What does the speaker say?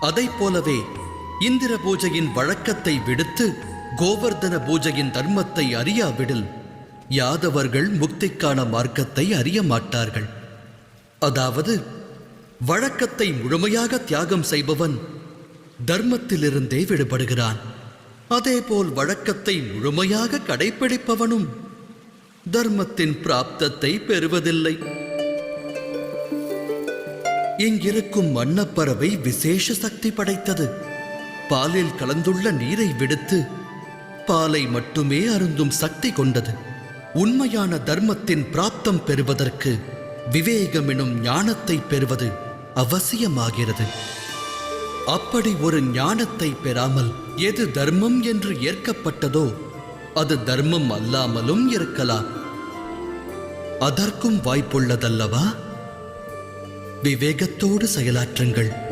அதை போலவே இந்திர பூஜையின் வழக்கத்தை விடுத்து கோவர்தன பூஜையின் தர்மத்தை அறியாவிடில் யாதவர்கள் முக்திக்கான மார்க்கத்தை அறிய மாட்டார்கள். அதாவது வழக்கத்தை முழுமையாக தியாகம் செய்பவன் தர்மத்திலிருந்தே விடுபடுகிறான். அதேபோல் வழக்கத்தை முழுமையாக கடைப்பிடிப்பவனும் தர்மத்தின் பிராப்தத்தை பெறுவதில்லை. இங்கிருக்கும் மன்னப்பறவை விசேஷ சக்தி படைத்தது. பாலில் கலந்துள்ள நீரை விடுத்து பாலை மட்டுமே அருந்தும் சக்தி கொண்டது. உண்மையான தர்மத்தின் பிராப்தம் பெறுவதற்கு விவேகம் எனும் ஞானத்தை பெறுவது அவசியமாகிறது. அப்படி ஒரு ஞானத்தை பெறாமல் எது தர்மம் என்று ஏற்கப்பட்டதோ அது தர்மம் அல்லாமலும் இருக்கலாம். அதற்கும் வாய்ப்புள்ளதல்லவா? விவேகத்தோடு செயலாற்றுங்கள்.